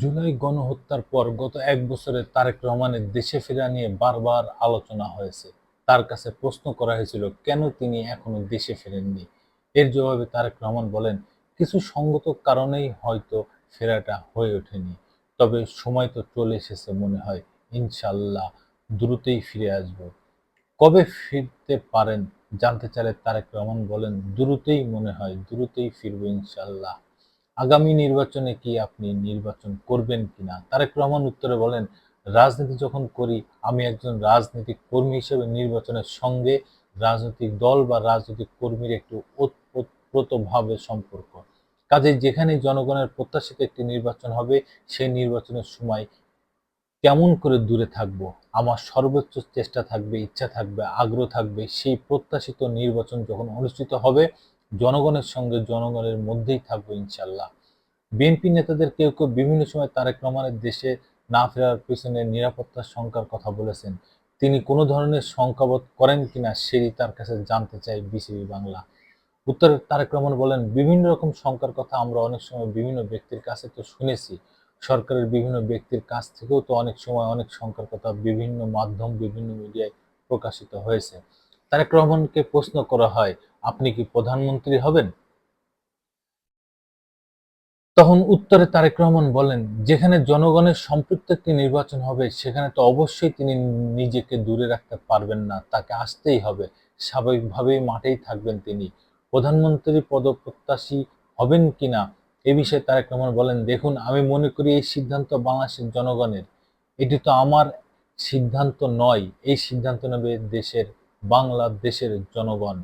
জুলাই গণহত্যার পর গত এক বছরে তারেক রহমানের দেশে ফেরা নিয়ে বারবার আলোচনা হয়েছে। তার কাছে প্রশ্ন করা হয়েছিল, কেন তিনি এখনও দেশে ফেরেননি? এর জবাবে তারেক রহমান বলেন, কিছু সঙ্গত কারণেই হয়তো ফেরাটা হয়ে ওঠেনি, তবে সময় তো চলে এসেছে মনে হয়, ইনশাল্লাহ দ্রুতই ফিরে আসব। কবে ফিরতে পারেন জানতে চাইলে তারেক রহমান বলেন, দ্রুতই মনে হয়, দ্রুতই ফিরবো ইনশাল্লাহ। আগামী নির্বাচনে কি আপনি নির্বাচন করবেন কিনা? তারেক রহমান উত্তরে বলেন, রাজনীতি যখন করি, আমি একজন রাজনৈতিক কর্মী হিসেবে নির্বাচনের সঙ্গে রাজনৈতিক দল বা রাজনৈতিক কর্মীর একটু ওতপ্রোতভাবে সম্পর্ক। কাজে যেখানে জনগণের প্রত্যাশিত একটি নির্বাচন হবে, সেই নির্বাচনের সময় কেমন করে দূরে থাকব? আমার সর্বোচ্চ চেষ্টা থাকবে, ইচ্ছা থাকবে, আগ্রহ থাকবে, সেই প্রত্যাশিত নির্বাচন যখন অনুষ্ঠিত হবে জনগণের সঙ্গে জনগণের মধ্যেই থাকব ইনশাল্লাহ। বিএনপি নেতাদের কেউ কেউ বিভিন্ন সময় তারেক রহমানের দেশে না ফেরার পিছনে নিরাপত্তার শঙ্কার কথা বলেছেন। তিনি কোনো ধরনের শঙ্কাবোধ করেন কিনা সেটি তার কাছে জানতে চাই বিসিবি বাংলা। উত্তরে তারেক রহমান বলেন, বিভিন্ন রকম শঙ্কার কথা আমরা অনেক সময় বিভিন্ন ব্যক্তির কাছে তো শুনেছি। সরকারের বিভিন্ন ব্যক্তির কাছ থেকেও তো অনেক সময় অনেক শঙ্কার কথা বিভিন্ন মাধ্যম, বিভিন্ন মিডিয়ায় প্রকাশিত হয়েছে। তারেক রহমানকে প্রশ্ন করা হয় আপনি কি প্রধানমন্ত্রী হবেন? তখন উত্তরে তারেক রহমান বলেন, যেখানে জনগণের সম্পৃক্ত একটি নির্বাচন হবে, সেখানে তো অবশ্যই তিনি নিজেকে দূরে রাখতে পারবেন না। তাকে আসতেই হবে। স্বাভাবিকভাবেই মাঠেই থাকবেন তিনি। প্রধানমন্ত্রী পদপ্রত্যাশী হবেন কিনা এ বিষয়ে তারেক রহমান বলেন, দেখুন, আমি মনে করি এই সিদ্ধান্ত বাংলাদেশের জনগণের। এটি তো আমার সিদ্ধান্ত নয়। এই সিদ্ধান্ত নেবে দেশের, বাংলাদেশের জনগণ।